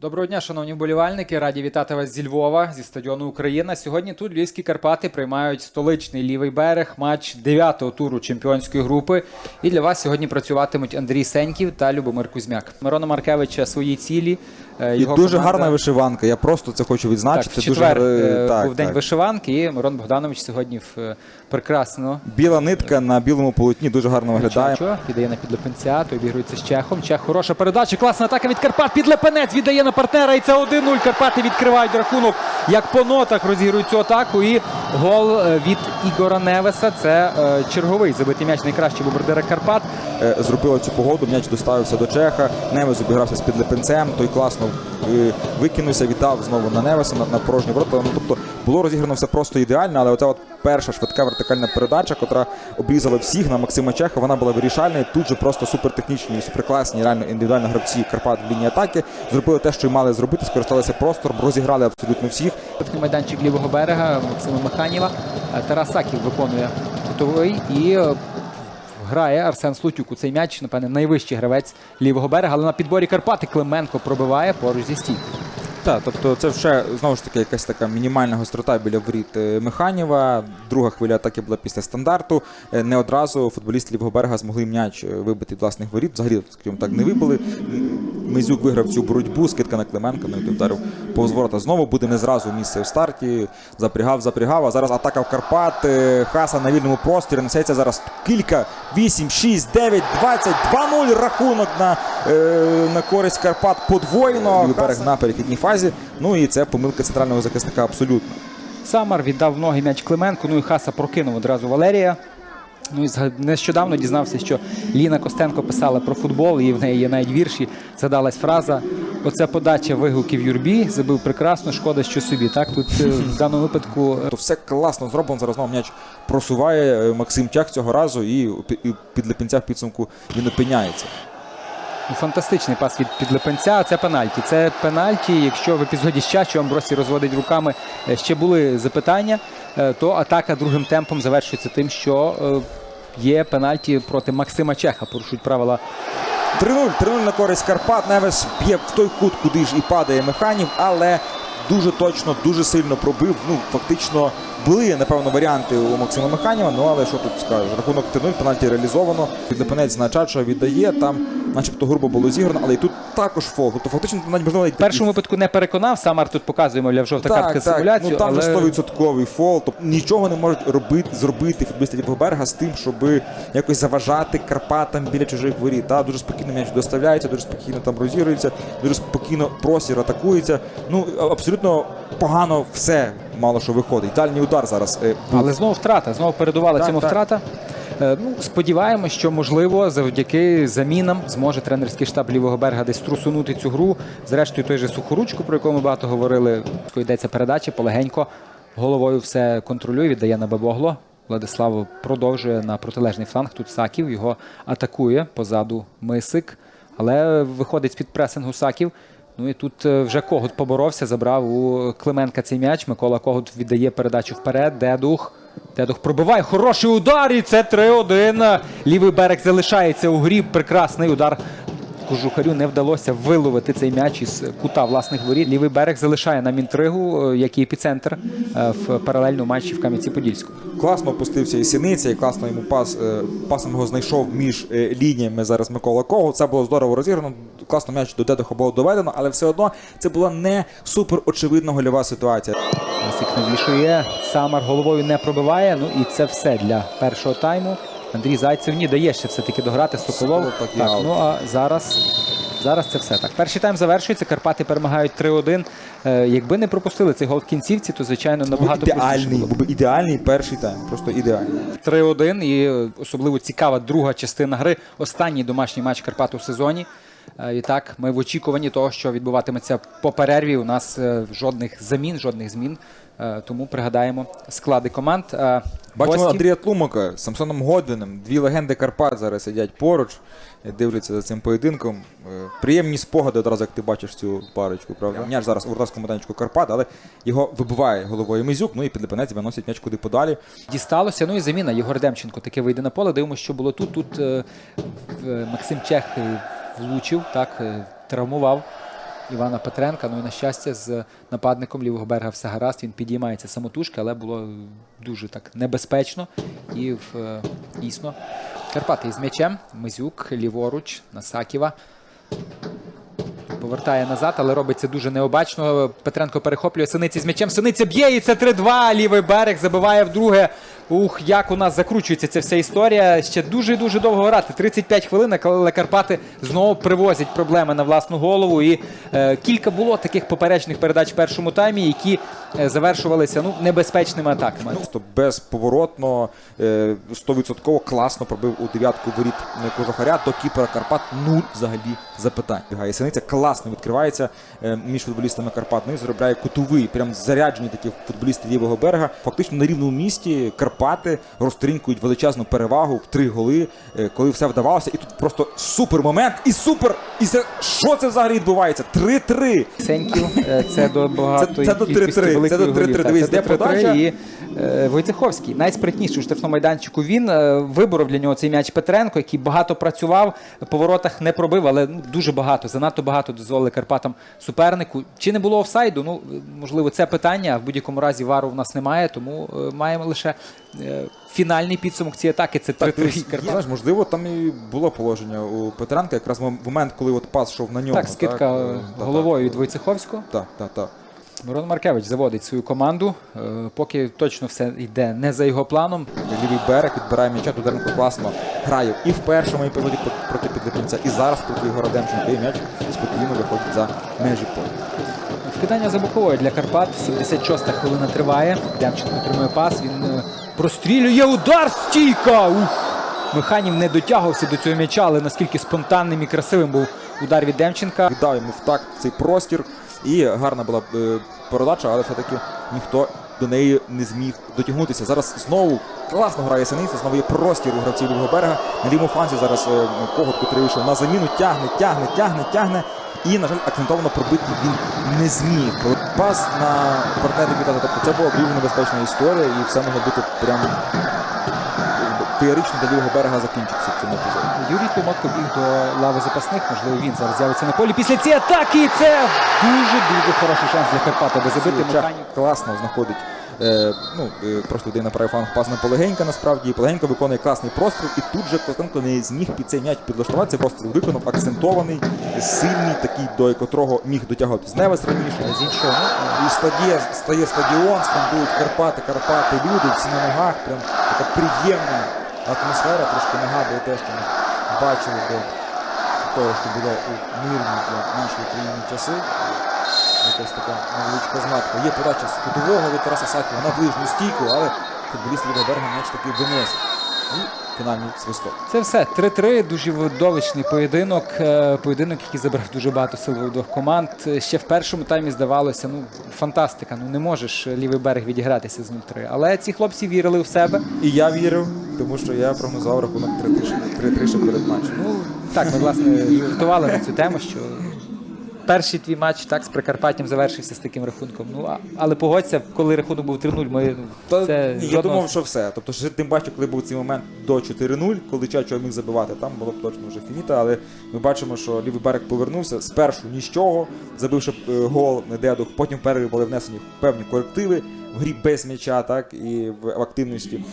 Доброго дня, шановні вболівальники. Раді вітати вас зі Львова, зі стадіону Україна. Сьогодні тут львівські Карпати приймають столичний лівий берег, матч дев'ятого туру чемпіонської групи. І для вас сьогодні працюватимуть Андрій Сеньків та Любомир Кузьмяк. Мирона Маркевича свої цілі. е, І дуже команда- гарна вишиванка. Я просто це хочу Так, відзначити. в четвер дуже так, був день так. вишиванки, і Мирон Богданович сьогодні в е, прекрасно Біла нитка на білому полотні дуже гарно виглядає. Чачо піддає на підлепенця, той обігрується з Чехом. Чех хороша передача, класна атака від Карпат. Підлепенець віддає на партнера. І це 1-0. Карпати відкривають рахунок. Як по нотах розігрують цю атаку. І гол е, від Ігора Невеса. Це е, черговий забитий м'яч найкращий бомбардира Карпат. Е, Зробила цю погоду, м'яч доставився до Чеха. Невес обігрався з підлепенцем, той класно викинувся, віддав знову на Невеса на, на порожні ворота. Ну, тобто було розіграно все просто ідеально, але оця от перша швидка вертикальна передача, котра обрізала всіх на Максима Чеха, вона була вирішальною. Тут же просто супертехнічні, суперкласні, реально індивідуально гравці Карпат в лінії атаки. Зробили те, що й мали зробити, скористалися простором, розіграли абсолютно всіх. Штрафний майданчик лівого берега Максима Механіва. Е, Тарас Саків виконує кутовий і е, грає Арсен Слутюк у цей м'яч. Напевне, найвищий гравець лівого берега. Але на підборі Карпати Клименко пробиває поруч зі стійкою. Так, тобто це вже знову ж таки якась така мінімальна гострота біля воріт е, Механіва. Друга хвиля атаки була після стандарту. Не одразу футболісти лівого берега змогли м'яч вибити власних воріт. Взагалі, скажімо так, не вибили. Мизюк виграв цю боротьбу, скидка на Клименка, ну вдарив повз ворота. Знову буде не зразу місце в старті. Запрягав, запрягав. А зараз атака в Карпат. Е, Хаса на вільному просторі. Несеться зараз кілька. 8, 6, 9, 20, 2-0 рахунок на, е, на користь Карпат подвоєно. Лівий берег на перехідній фазі. Ну і це помилка центрального захисника абсолютно. Самар віддав ноги м'яч Клименку. Ну і Хаса прокинув одразу Валерія. Ну і нещодавно дізнався, що Ліна Костенко писала про футбол, і в неї є навіть вірші. Згадалась фраза: оце подача вигуків Юрбі, забив прекрасно, шкода, що собі. Так тут е, в даному випадку е, То все класно зроблено. Зараз знову м'яч просуває е, Максим Чак цього разу, і пі- під Липінця в підсумку він опиняється. Ну, Фантастичний пас від підлепенця. а Це пенальті. Це пенальті. Якщо в епізоді з Чачо Амбросі розводить руками, ще були запитання, то атака другим темпом завершується тим, що є пенальті проти Максима Чеха. Порушують правила 3-0, 3-0 на користь Карпат. Невес б'є в той кут, куди ж і падає механів, але дуже точно, дуже сильно пробив. Ну, фактично були, напевно, варіанти у Максима Механіва. Ну але що тут скажеш? Рахунок 3-0, пенальті реалізовано. Підлепенець на Чача віддає. Там, начебто, грубо було зіграно, але і тут також фол. Тобто, фактично, навіть можливо навіть В першому випадку не переконав. Самар тут показує, мовляв, жовта картка симуляцію. Ну там але... же 100% фол. Тобто нічого не можуть робити, зробити футболісти Лівого з тим, щоб якось заважати Карпатам біля чужих воріт. Та дуже спокійно м'яч доставляється, дуже спокійно там розігрується, дуже спокійно простір атакується. Ну абсолютно погано все мало що виходить. Дальній удар зараз. е. Але знову втрата, знову передувала Так, цьому так. втрата. Е, Ну, сподіваємося, що можливо завдяки замінам зможе тренерський штаб лівого берега десь трусунути цю гру. Зрештою, той же сухоручку, про якого ми багато говорили, йдеться передача, полегенько головою все контролює, віддає на Бабогло. Владислав продовжує на протилежний фланг. Тут Саків його атакує позаду Мисик, але виходить з-під пресингу Саків. Ну і тут е, вже Когут поборовся, забрав у Клименка цей м'яч. Микола Когут віддає передачу вперед. Дедух. Дедух пробиває. Хороший удар. І це 3-1. Лівий берег залишається у грі. Прекрасний удар. Кожухарю не вдалося виловити цей м'яч із кута власних воріт. Лівий берег залишає нам інтригу, е, як і епіцентр е, в паралельному матчі в Кам'янці-Подільську. Класно опустився і синиця, і класно йому пас е, пасом його знайшов між е, лініями зараз Микола Кого. Це було здорово розіграно. Класно м'яч до Дедуха було доведено, але все одно це була не супер очевидна гольова ситуація. Масик навішує. Самар головою не пробиває. Ну і це все для першого тайму. Андрій Зайцев ні дає ще все-таки дограти Соколов. Соколов так Так, ну а зараз, зараз це все. Так, перший тайм завершується. Карпати перемагають 3-1. Е, якби не пропустили цей гол в кінцівці, то звичайно набагато ідеальний, було б. ідеальний перший тайм. Просто ідеальний. 3-1 і особливо цікава друга частина гри. Останній домашній матч Карпат у сезоні. Е, І так, ми в очікуванні того, що відбуватиметься по перерві. У нас е, жодних замін, жодних змін. Тому пригадаємо склади команд. Е, Бачимо гості. Андрія Тлумака з Самсоном Годвіним. Дві легенди Карпат зараз сидять поруч, е, дивляться за цим поєдинком. Е, Приємні спогади одразу, як ти бачиш цю парочку, правда? М'яч зараз у вратарському майданчику Карпат, але його вибиває головою Мизюк, ну і підлепенець виносить м'яч куди подалі. Дісталося. Ну і заміна. Єгор Демченко таки вийде на поле. Дивимося, що було тут. Тут е, в- Максим Чех е, влучив, так, е, травмував Івана Петренка. Ну і на щастя, з нападником лівого берега все гаразд. Він підіймається самотужки, але було дуже так небезпечно і е, дійсно. Карпати із м'ячем. Мизюк ліворуч Насаківа. Повертає назад, але робить це дуже необачно. Петренко перехоплює Синиці з м'ячем. Синиця б'є і це 3-2. Лівий берег забиває вдруге. Ух, як у нас закручується ця вся історія. Ще дуже і дуже довго грати. 35 хвилин, але Карпати знову привозять проблеми на власну голову. І е, кілька було таких поперечних передач в першому таймі, які е, завершувалися ну, небезпечними атаками. Просто безповоротно, е, 100% класно пробив у дев'ятку воріт Кожухаря до кіпера Карпат. Нуль взагалі запитань. Синиця класно відкривається е, між футболістами Карпат. Ну і заробляє кутовий, прям заряджені такі футболісти лівого берега. Фактично на рівному місті Карпати розтринькують величезну перевагу в три голи, е, коли все вдавалося. І тут просто супер момент і супер. І це що це взагалі відбувається? 3-3. Сеньків. Це до багатої Це- до кількості 3-3, це до 3-3. Дивись, де подача? І е, Войцеховський, найспритніший у штрафному майданчику. Він е, виборов для нього цей м'яч Петренко, який багато працював, по воротах не пробив, але ну, дуже багато, занадто багато дозволили Карпатам супернику. Чи не було офсайду? Ну, можливо, це питання. В будь-якому разі вару в нас немає, тому маємо лише фінальний підсумок цієї атаки. Це 3-3 Є, Карпат. знаєш, можливо, там і було положення у Петренка, якраз в момент, коли от пас йшов на нього. Так, скидка е, е, головою від. Войцеховського. Так, так, так. Мирон Маркевич заводить свою команду. Е, Поки точно все йде не за його планом. Лівий берег відбирає м'яча, Тодоренко класно грає і в першому епізоді проти Підлипінця, і зараз проти Ігора Демченка. І м'яч спокійно виходить за межі поля. Вкидання за боковою для Карпат. 76-та хвилина триває. Демченко отримує пас. Він е, прострілює удар стійка. Ух! Механів не дотягувався до цього м'яча, але наскільки спонтанним і красивим був удар від Демченка. Віддав йому в такт цей простір. І гарна була е, передача, але все-таки ніхто до неї не зміг дотягнутися. Зараз знову класно грає Синиця, знову є простір у гравців лівого берега. На лівому фланзі зараз е, когот, котрий вийшов на заміну, тягне, тягне, тягне, тягне. І, на жаль, акцентовано пробити він не зміг. Коли Пас на партнерів віддати. Тобто це була дуже небезпечна історія, і все могло бути прямо феєрично для лівого берега закінчитися в цьому епізоді. Юрій Томатко біг до лави запасних. Можливо, він зараз з'явиться на полі. Після цієї атаки це дуже-дуже хороший шанс для Карпат, аби забити класно знаходить. Е, ну, е, просто йде на правий фланг пас на Полегенька насправді. І Полегенько виконує класний простріл. І тут же Костенко не зміг під цей м'яч підлаштуватися. Простріл виконав акцентований, сильний, такий, до котрого міг дотягуватись Невес раніше. З іншого. І стає, стає стадіон, скандують Карпати, Карпати, люди, всі на ногах. Прям така приємна атмосфера, трошки нагадує те, що ми бачили до того, що було у мирні для нашої країни часи. Якась така невеличка згадка. Є подача з кутового від Тараса Саківа на ближню стійку, але футболіст Лівого берега м'яч таки виносить. І фінальний свисток. Це все 3-3, дуже видовищний поєдинок. Е, Поєдинок, який забрав дуже багато сил у двох команд. Ще в першому таймі здавалося, ну фантастика. Ну не можеш лівий берег відігратися з 0-3. Але ці хлопці вірили в себе. І я вірив, тому що я прогнозував рахунок 3-3 ще перед матчем. Ну так, ми власне жартували на цю тему, що перший твій матч так з Прикарпаттям завершився з таким рахунком. Ну а але погодься, коли рахунок був 3-0, ми ну, Та, це я жодного- думав, що все. Тобто, ще тим бачу, коли був цей момент до 4-0, коли Чачо міг забивати, там було б точно вже фініта. Але ми бачимо, що лівий берег повернувся спершу нічого, забивши е, гол Недедух. Потім в перерві були внесені певні корективи в грі без м'яча, так і в активності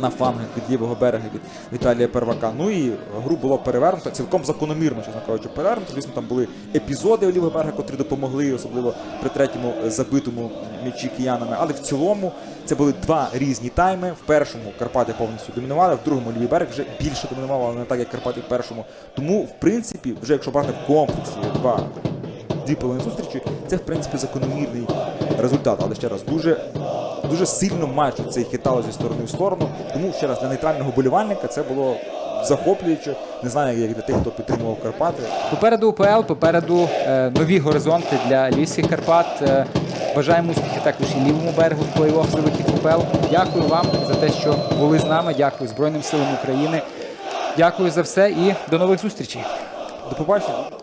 на флангах від лівого берега від Віталія Первака. Ну і гру було перевернуто, цілком закономірно, чесно кажучи, перевернуто. Звісно, там були епізоди у лівого берега, котрі допомогли, особливо при третьому забитому м'ячі киянами. Але в цілому це були два різні тайми. В першому Карпати повністю домінували, в другому лівий берег вже більше домінував, але не так, як Карпати в першому. Тому, в принципі, вже якщо брати в комплексі два дві зустрічі, це в принципі закономірний результат. Але ще раз дуже. Дуже сильно матч цей хитало зі сторони в сторону. Тому ще раз для нейтрального болівальника це було захоплююче. Не знаю, як для тих, хто підтримував Карпати. Попереду УПЛ, попереду е, нові горизонти для львівських Карпат. Е, бажаємо успіхів також і лівому берегу в плей-офф за УПЛ. Дякую вам за те, що були з нами. Дякую Збройним силам України. Дякую за все і до нових зустрічей. До побачення.